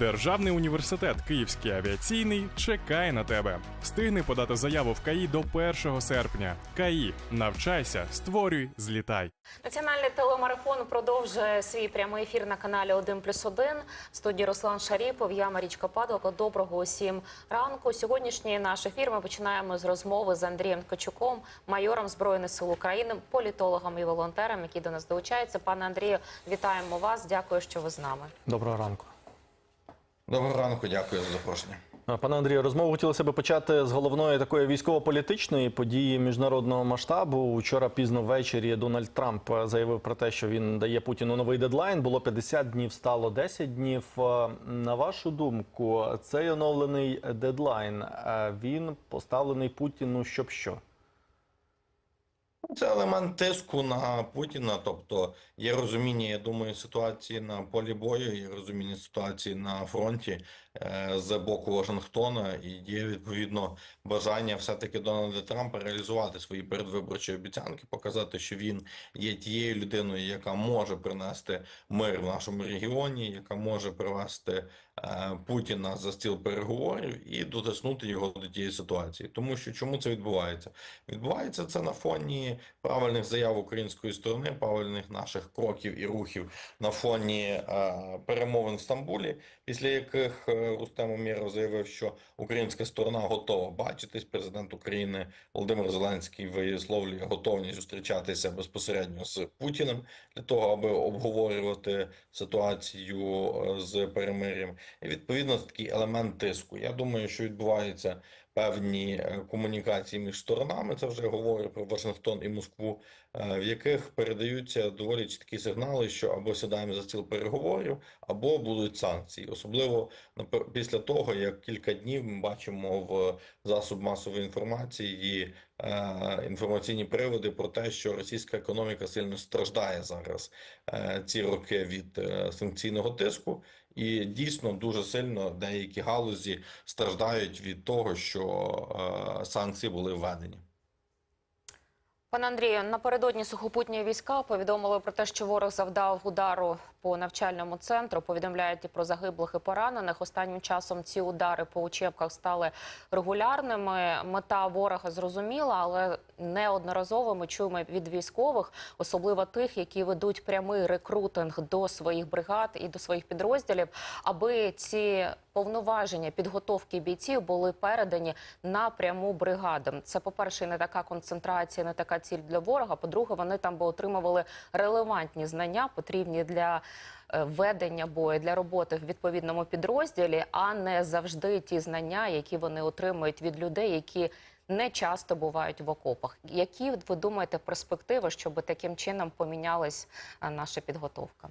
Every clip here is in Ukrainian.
Державний університет Київський авіаційний чекає на тебе. Встигни подати заяву в КАІ до 1 серпня. КАІ навчайся, створюй, злітай. Національний телемарафон продовжує свій прямий ефір на каналі 1 плюс 1. В студії Руслан Шаріпов, я Марічка Падалко. Доброго усім ранку. Сьогоднішній наш ефір ми починаємо з розмови з Андрієм Ткачуком, майором Збройних сил України, політологом і волонтером, який до нас долучається. Пане Андрію, вітаємо вас. Дякую, що ви з нами. Доброго ранку. Доброго ранку, дякую за запрошення. Пане Андрію, розмову хотілося б почати з головної такої військово-політичної події міжнародного масштабу. Вчора пізно ввечері Дональд Трамп заявив про те, що він дає Путіну новий дедлайн. Було 50 днів, стало 10 днів. На вашу думку, цей оновлений дедлайн він поставлений Путіну, щоб що? Це елемент тиску на Путіна. Тобто є розуміння, я думаю, ситуації на полі бою, є розуміння ситуації на фронті з боку Вашингтона, і є відповідно бажання все-таки Дональда Трампа реалізувати свої передвиборчі обіцянки, показати, що він є тією людиною, яка може принести мир в нашому регіоні, яка може привести е, Путіна за стіл переговорів і дотиснути його до тієї ситуації. Тому що чому це відбувається? Відбувається це на фоні правильних заяв української сторони, правильних наших кроків і рухів на фоні е, перемовин в Стамбулі, після яких е, Рустем Уміров заявив, що українська сторона готова бачитись. Президент України Володимир Зеленський висловлює готовність зустрічатися безпосередньо з Путіним для того, аби обговорювати ситуацію е, з перемир'ям. І відповідно такий елемент тиску. Я думаю, що відбувається певні е, комунікації між сторонами. Це вже говорю про Вашингтон і Москву, е, в яких передаються доволі чіткі сигнали, що або сідаємо за стіл переговорів, або будуть санкції, особливо після того, як кілька днів ми бачимо в засоб масової інформації е, інформаційні приводи про те, що російська економіка сильно страждає зараз ці роки від санкційного тиску, і дійсно дуже сильно деякі галузі страждають від того, що е, санкції були введені. Пане Андрію, напередодні сухопутні війська повідомили про те, що ворог завдав удару по навчальному центру. Повідомляють і про загиблих і поранених. Останнім часом ці удари по учебках стали регулярними. Мета ворога зрозуміла, але неодноразово ми чуємо від військових, особливо тих, які ведуть прямий рекрутинг до своїх бригад і до своїх підрозділів, аби ці повноваження підготовки бійців були передані напряму бригадам. Це, по-перше, не така концентрація, не така ціль для ворога. По-друге, вони там би отримували релевантні знання, потрібні для ведення бою, для роботи в відповідному підрозділі, а не завжди ті знання, які вони отримують від людей, які не часто бувають в окопах. Які ви думаєте перспективи, щоб таким чином помінялась е, наша підготовка?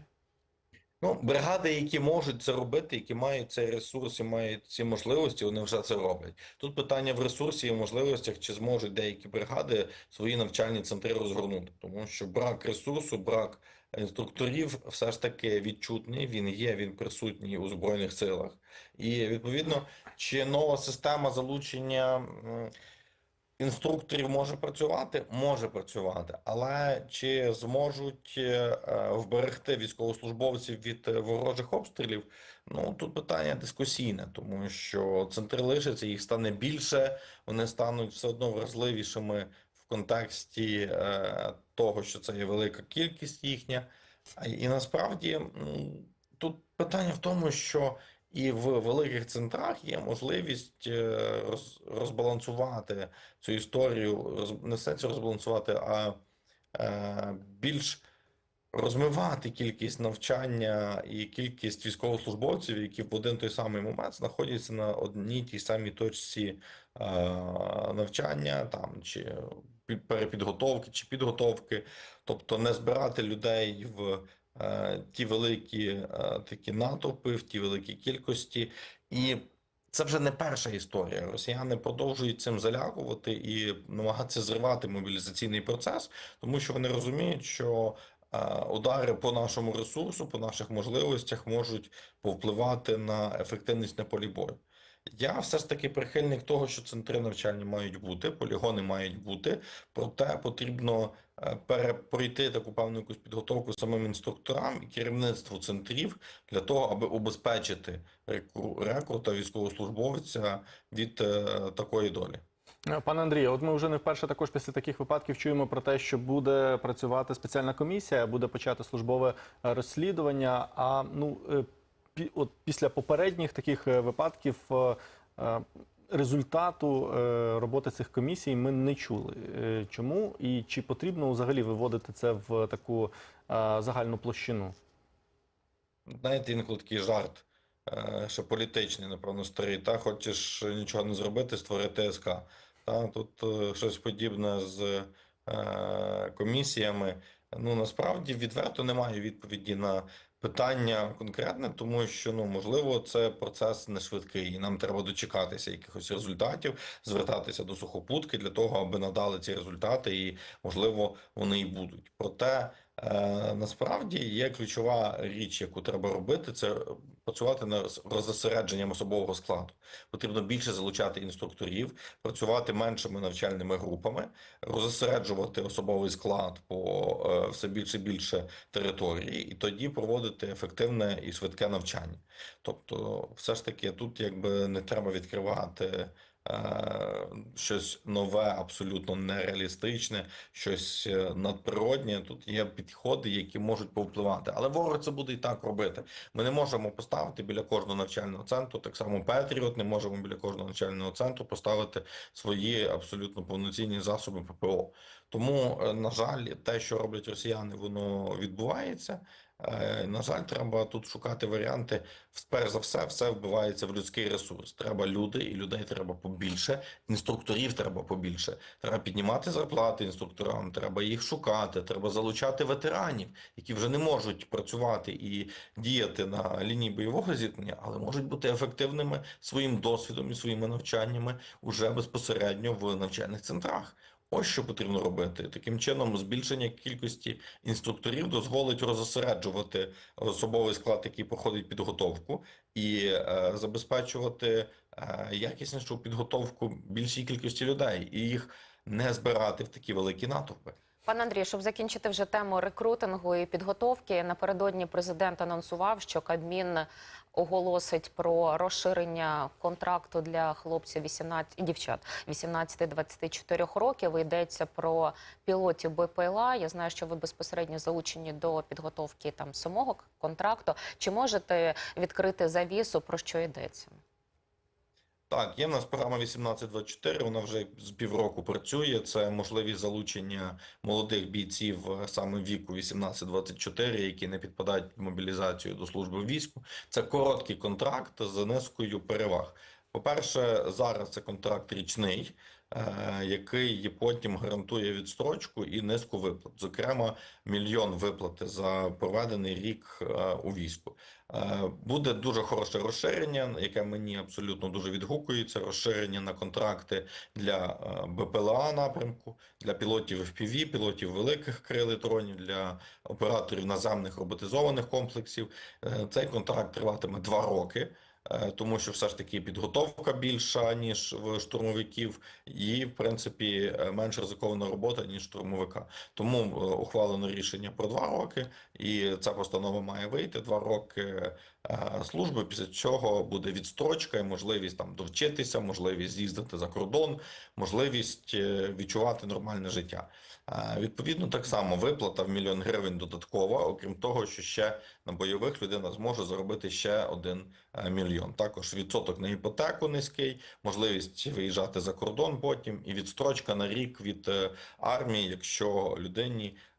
Ну, бригади, які можуть це робити, які мають цей ресурс і мають ці можливості, вони вже це роблять. Тут питання в ресурсі і можливостях, чи зможуть деякі бригади свої навчальні центри розгорнути, тому що брак ресурсу, брак інструкторів все ж таки відчутний. Він є, він присутній у збройних силах. І відповідно, чи нова система залучення. Інструкторів може працювати, може працювати, але чи зможуть е, е, вберегти військовослужбовців від е, ворожих обстрілів? Ну тут питання дискусійне, тому що центри лишаться, їх стане більше, вони стануть все одно вразливішими контексті е, того, що це є велика кількість їхня. І насправді тут питання в тому, що і в великих центрах є можливість е, розбалансувати цю історію, не в сенсі розбалансувати, а е, більш розмивати кількість навчання і кількість військовослужбовців, які в один той самий момент знаходяться на одній тій самій точці навчання, там чи перепідготовки, чи підготовки, тобто не збирати людей в е, ті великі е, такі натовпи, в ті великі кількості. І це вже не перша історія. Росіяни продовжують цим залякувати і намагатися зривати мобілізаційний процес, тому що вони розуміють, що удари по нашому ресурсу, по наших можливостях можуть повпливати на ефективність на полі бою. Я все ж таки прихильник того, що центри навчальні мають бути, полігони мають бути, проте потрібно е, пере- пройти таку певну якусь підготовку самим інструкторам і керівництву центрів для того, аби обезпечити рекру- рекрута військовослужбовця від е, такої долі. Е, Пане Андрію, от ми вже не вперше також після таких випадків чуємо про те, що буде працювати спеціальна комісія, буде почати службове е, розслідування. А ну е, от після попередніх таких випадків результату роботи цих комісій ми не чули. Чому і чи потрібно взагалі виводити це в таку загальну площину? Знаєте, інколи такий жарт, що політичний, напевно, старий. Та хочеш нічого не зробити, створи ТСК. Тут е, щось подібне з е, комісіями. Ну насправді відверто немає відповіді на питання конкретне, тому що ну можливо це процес не швидкий, і нам треба дочекатися якихось результатів, звертатися до сухопутки для того, аби надали ці результати, і можливо вони і будуть. Проте Насправді є ключова річ, яку треба робити, це працювати над розосередженням особового складу. Потрібно більше залучати інструкторів, працювати меншими навчальними групами, розосереджувати особовий склад по е, все більше і більше території, і тоді проводити ефективне і швидке навчання. Тобто, все ж таки, тут якби не треба відкривати. Е, Щось нове, абсолютно нереалістичне, щось е, надприроднє. Тут є підходи, які можуть повпливати. Але ворог це буде і так робити. Ми не можемо поставити біля кожного навчального центру, так само Петріот, не можемо біля кожного навчального центру поставити свої абсолютно повноцінні засоби ППО. Тому, е, на жаль, те, що роблять росіяни, воно відбувається. Е, На жаль, треба тут шукати варіанти. Перш за все, все вбивається в людський ресурс. Треба люди, і людей треба побільше. Інструкторів треба побільше. Треба піднімати зарплати інструкторам, треба їх шукати, треба залучати ветеранів, які вже не можуть працювати і діяти на лінії бойового зіткнення, але можуть бути ефективними своїм досвідом і своїми навчаннями уже безпосередньо в навчальних центрах. Ось що потрібно робити. Таким чином, збільшення кількості інструкторів дозволить розосереджувати особовий склад, який проходить підготовку, і е, забезпечувати е, якіснішу підготовку більшій кількості людей і їх не збирати в такі великі натовпи. Пане Андрію, щоб закінчити вже тему рекрутингу і підготовки, напередодні президент анонсував, що Кабмін оголосить про розширення контракту для хлопців 18 і дівчат 18-24 років. Йдеться про пілотів БПЛА. Я знаю, що ви безпосередньо залучені до підготовки там самого контракту. Чи можете відкрити завісу про що йдеться? Так, є в нас програма 1824, вона вже з півроку працює. Це можливість залучення молодих бійців е, саме віку 18-24, які не підпадають під мобілізацію до служби в війську. Це короткий контракт з низкою переваг. По-перше, зараз це контракт річний, який потім гарантує відстрочку і низку виплат. Зокрема, мільйон виплати за проведений рік е, у війську. Е, Буде дуже хороше розширення, яке мені абсолютно дуже відгукується. Розширення на контракти для е, БПЛА напрямку, для пілотів FPV, пілотів великих крил і дронів, для операторів наземних роботизованих комплексів. Е, Цей контракт триватиме два роки. Е, Тому що все ж таки підготовка більша, ніж в штурмовиків, і, в принципі, е, менш ризикована робота, ніж штурмовика. Тому е, ухвалено рішення про два роки, і ця постанова має вийти два роки служби, після чого буде відстрочка і можливість там довчитися, можливість з'їздити за кордон, можливість е, відчувати нормальне життя. Е, Відповідно, так само виплата в мільйон гривень додаткова, окрім того, що ще на бойових людина зможе заробити ще один е, мільйон. Також відсоток на іпотеку низький, можливість виїжджати за кордон потім, і відстрочка на рік від е, армії, якщо людині е,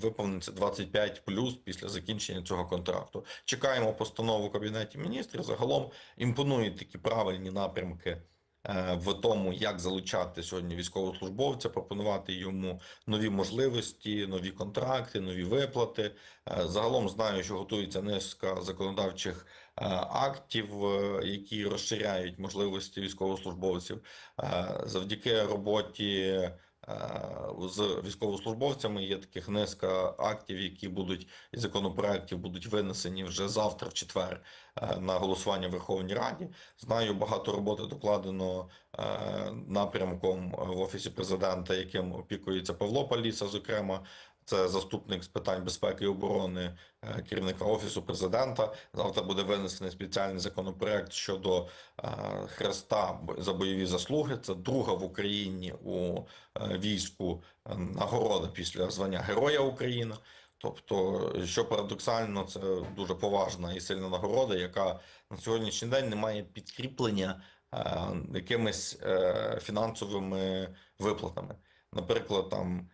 виповниться 25 плюс після закінчення цього контракту. Чекаємо постанову Кабінеті міністрів. Загалом імпонують такі правильні напрямки. е, В тому, як залучати сьогодні військовослужбовця, пропонувати йому нові можливості, нові контракти, нові виплати. Е, Загалом знаю, що готується низка законодавчих е, актів, е, які розширяють можливості військовослужбовців. Е, Завдяки роботі е, з військовослужбовцями. Є таких низка актів, які будуть і законопроектів будуть винесені вже завтра, в четвер, е, на голосування в Верховній Раді. Знаю, багато роботи докладено е, напрямком в офісі президента, яким опікується Павло Паліса, зокрема. Це заступник з питань безпеки і оборони е, керівника офісу президента. Завтра буде винесений спеціальний законопроект щодо е, хреста за бойові заслуги. Це друга в Україні у е, війську нагорода після звання Героя України. Тобто, що парадоксально, це дуже поважна і сильна нагорода, яка на сьогоднішній день не має підкріплення якимись фінансовими виплатами. Наприклад, там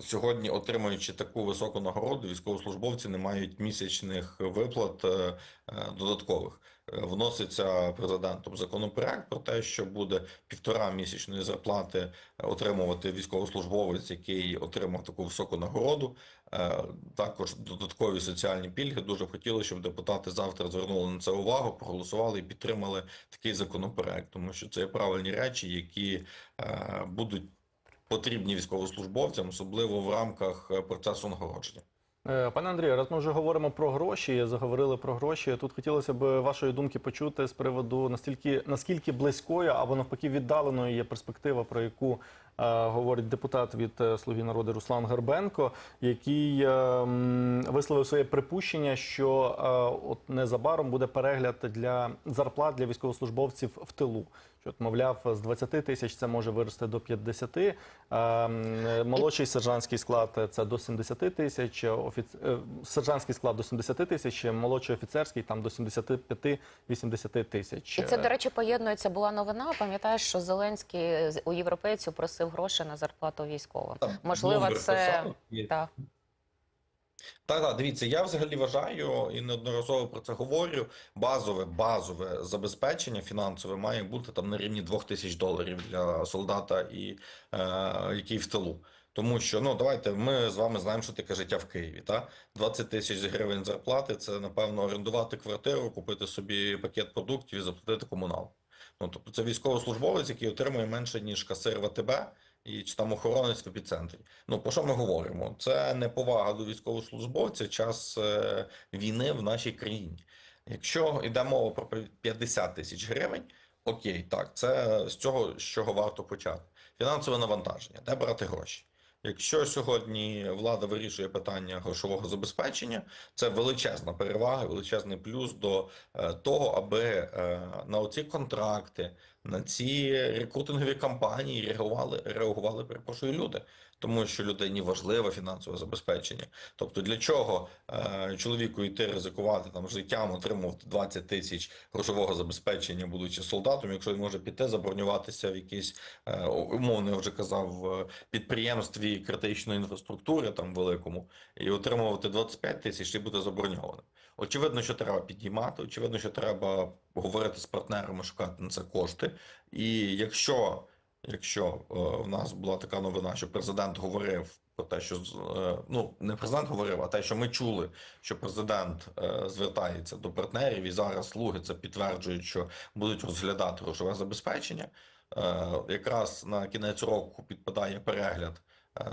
сьогодні, отримуючи таку високу нагороду, військовослужбовці не мають місячних виплат е, е, додаткових. Е, Вноситься президентом законопроект про те, що буде півтора місячної зарплати отримувати військовослужбовець, який отримав таку високу нагороду. Е, Також додаткові соціальні пільги. Дуже б хотіли, щоб депутати завтра звернули на це увагу, проголосували і підтримали такий законопроект, тому що це є правильні речі, які е, будуть потрібні військовослужбовцям, особливо в рамках е, процесу нагородження. Е, Пане Андрію, раз ми вже говоримо про гроші, заговорили про гроші. Тут хотілося б вашої думки почути з приводу настільки наскільки близькою або навпаки віддаленою є перспектива, про яку е, говорить депутат від е, Слуги народу Руслан Горбенко, який е, висловив своє припущення, що е, от незабаром буде перегляд для зарплат для військовослужбовців в тилу. Що, от, мовляв, з 20 тисяч це може вирости до 50, е, молодший сержантський склад це до 70 тисяч, офіц... е, сержантський склад до 70 тисяч, молодший офіцерський там до 75-80 тисяч. І це, до речі, поєднується. Була новина. Пам'ятаєш, що Зеленський з- у європейців просив гроші на зарплату військовим. Можливо, це так. Так, так, дивіться, я взагалі вважаю і неодноразово про це говорю. Базове, базове забезпечення фінансове має бути там на рівні 2 тисяч доларів для солдата, і, е, який в тилу. Тому що, ну давайте, ми з вами знаємо, що таке життя в Києві. Та? 20 тисяч гривень зарплати це, напевно, орендувати квартиру, купити собі пакет продуктів і заплатити комуналку. Ну, тобто це військовослужбовець, який отримує менше, ніж касир в АТБ і чи там охоронець в епіцентрі. Ну, про що ми говоримо? Це неповага до військовослужбовця час е, війни в нашій країні. Якщо йде мова про 50 тисяч гривень, окей, так, це з цього, з чого варто почати. Фінансове навантаження, де брати гроші? Якщо сьогодні влада вирішує питання грошового забезпечення, це величезна перевага, величезний плюс до е, того, аби е, на оці контракти, на ці рекрутингові кампанії реагували, реагували, перепрошую, люди, тому що людині важливе фінансове забезпечення. Тобто, для чого е, чоловіку йти ризикувати там життям, отримувати 20 тисяч грошового забезпечення, будучи солдатом, якщо він може піти забронюватися в якійсь е, умовно, я вже казав, підприємстві критичної інфраструктури, там великому, і отримувати 25 тисяч і бути заброньованим. Очевидно, що треба підіймати, очевидно, що треба говорити з партнерами, шукати на це кошти. І якщо, якщо е, в нас була така новина, що президент говорив про те, що е, ну не президент говорив, а те, що ми чули, що президент е, звертається до партнерів, і зараз слуги це підтверджують, що будуть розглядати грошове забезпечення. Якраз на кінець року підпадає перегляд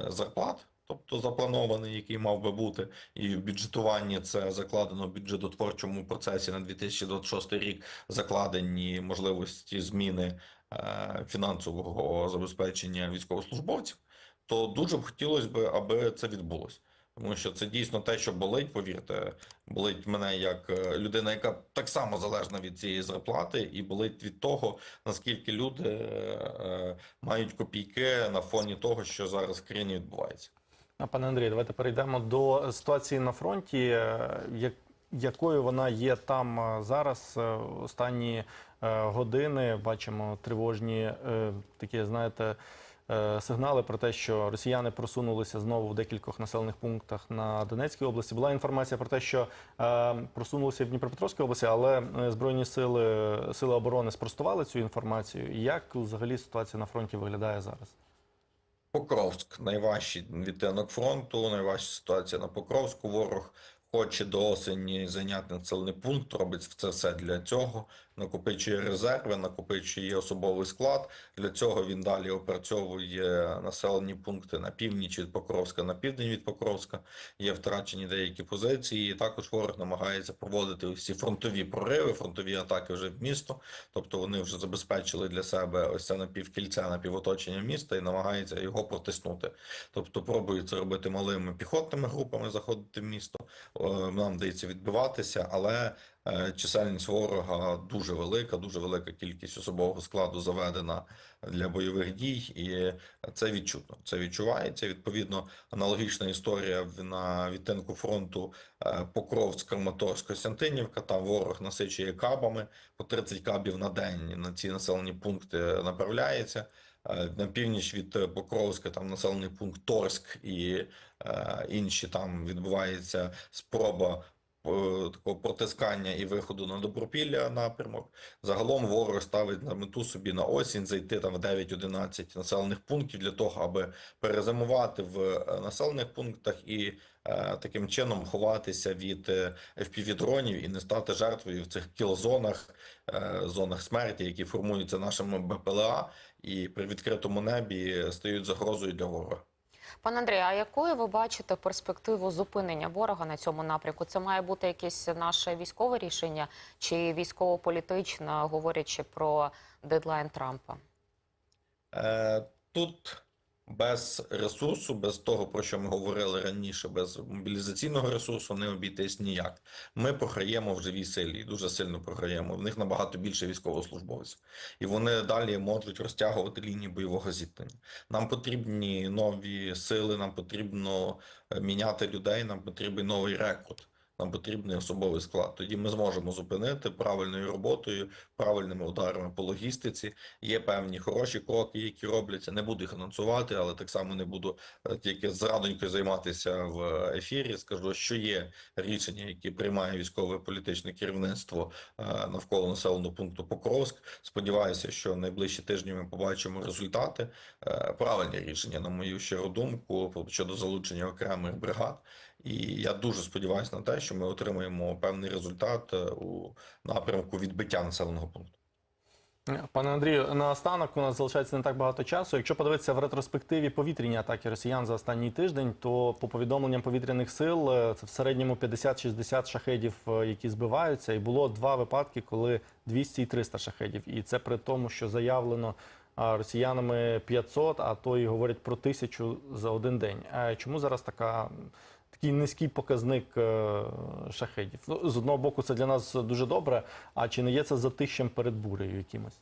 зарплат. Тобто запланований, який мав би бути, і в бюджетуванні це закладено в бюджетотворчому процесі на 2026 рік закладені можливості зміни е, фінансового забезпечення військовослужбовців, то дуже б хотілося б, аби це відбулося. Тому що це дійсно те, що болить, повірте, болить мене як е, людина, яка так само залежна від цієї зарплати, і болить від того, наскільки люди е, мають копійки на фоні того, що зараз в країні відбувається. Пане Андрію, давайте перейдемо до ситуації на фронті. Е, Як, якою вона є там е, зараз? Е, Останні години бачимо тривожні такі, знаєте, сигнали про те, що росіяни просунулися знову в декількох населених пунктах на Донецькій області. Була інформація про те, що просунулися в Дніпропетровській області, але збройні сили сили оборони спростували цю інформацію. Як взагалі ситуація на фронті виглядає зараз? Покровськ найважчий відтинок фронту, найважча ситуація на Покровську. Ворог хоче до осені зайняти населений пункт, робить це все для цього, накопичує резерви, накопичує особовий склад. Для цього він далі опрацьовує населені пункти на північ від Покровська, на південь від Покровська. Є втрачені деякі позиції. І також ворог намагається проводити всі фронтові прориви, фронтові атаки вже в місто. Тобто вони вже забезпечили для себе ось це напівкільце, напівоточення міста і намагаються його протиснути. Тобто пробують це робити малими піхотними групами, заходити в місто. Е, Нам вдається відбиватися, але чисельність ворога дуже велика, дуже велика кількість особового складу заведена для бойових дій, і це відчутно. Це відчувається. Відповідно, аналогічна історія на відтинку фронту е, Покровськ, Краматорськ, Костянтинівка. Там ворог насичує кабами по 30 кабів на день на ці населені пункти направляється. Е, На північ від е, Покровська там населений пункт Торськ і е, інші там відбувається спроба е, такого протискання і виходу на Добропілля напрямок. Загалом ворог ставить на мету собі на осінь зайти там в 9-11 населених пунктів для того, аби перезимувати в е, населених пунктах і е, таким чином ховатися від е, FPV-дронів і не стати жертвою в цих кілзонах, е, зонах смерті, які формуються нашими БПЛА і при відкритому небі стають загрозою для ворога. Пане Андрію, а якою ви бачите перспективу зупинення ворога на цьому напрямку? Це має бути якесь наше військове рішення чи військово-політичне, говорячи про дедлайн Трампа? Е, Тут без ресурсу, без того, про що ми говорили раніше, без мобілізаційного ресурсу не обійтись ніяк. Ми програємо в живій силі дуже сильно програємо. В них набагато більше військовослужбовців, і вони далі можуть розтягувати лінії бойового зіткнення. Нам потрібні нові сили, нам потрібно е, міняти людей, нам потрібен новий рекрут. Нам потрібний особовий склад. Тоді ми зможемо зупинити правильною роботою, правильними ударами по логістиці. Є певні хороші кроки, які робляться. Не буду їх анонсувати, але так само не буду е, тільки зрадонькою займатися в ефірі. Скажу, що є рішення, які приймає військове політичне керівництво е, навколо населеного пункту Покровськ. Сподіваюся, що найближчі тижні ми побачимо результати. Е, Правильні рішення, на мою щиру думку, щодо залучення окремих бригад. І я дуже сподіваюся на те, що ми отримаємо певний результат е, у напрямку відбиття населеного пункту. Пане Андрію, наостанок у нас залишається не так багато часу. Якщо подивитися в ретроспективі повітряні атаки росіян за останній тиждень, то по повідомленням повітряних сил е, це в середньому 50-60 шахедів, е, які збиваються, і було два випадки, коли 200 і 300 шахедів. І це при тому, що заявлено а, росіянами 500, а то і говорять про тисячу за один день. Е, Чому зараз така? Такий низький показник е, шахедів. Ну, з одного боку, це для нас дуже добре. А чи не є це затищем перед бурею якимось?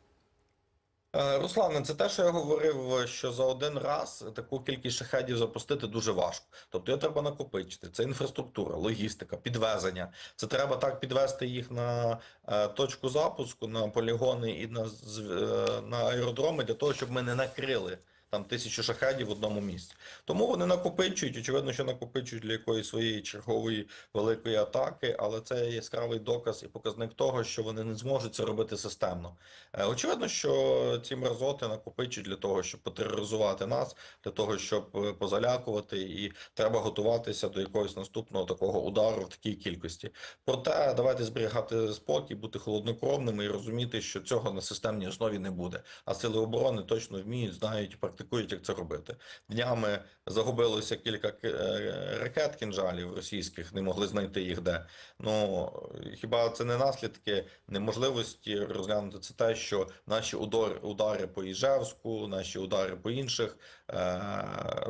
Е, Руслане, це те, що я говорив, що за один раз таку кількість шахедів запустити дуже важко. Тобто його треба накопичити. Це інфраструктура, логістика, підвезення. Це треба так підвести їх на е, точку запуску, на полігони і на, е, на аеродроми для того, щоб ми не накрили там тисячу шахедів в одному місці. Тому вони накопичують, очевидно, що накопичують для якоїсь своєї чергової великої атаки, але це яскравий доказ і показник того, що вони не зможуть це робити системно. Е, Очевидно, що ці мразоти накопичують для того, щоб потероризувати нас, для того, щоб е, позалякувати, і треба готуватися до якогось наступного такого удару в такій кількості. Проте давайте зберігати спокій, бути холоднокровними і розуміти, що цього на системній основі не буде. А сили оборони точно вміють, знають і практикують, як це робити. Днями загубилося кілька е, ракет кінжалів російських, не могли знайти їх де. Ну хіба це не наслідки неможливості розглянути це те, що наші удари, удари по Іжевську, наші удари по інших е,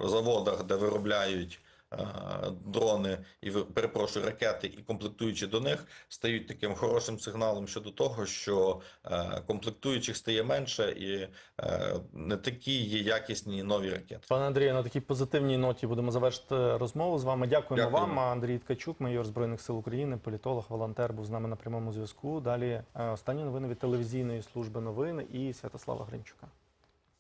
заводах, де виробляють. Е, Дрони і перепрошую ракети і комплектуючі до них стають таким хорошим сигналом щодо того, що е, комплектуючих стає менше і е, не такі є якісні нові ракети. Пане Андрію, на такій позитивній ноті будемо завершити розмову з вами. Дякуємо Дякую. вам. Андрій Ткачук, майор Збройних сил України, політолог, волонтер, був з нами на прямому зв'язку. Далі останні новини від телевізійної служби новин і Святослава Гринчука.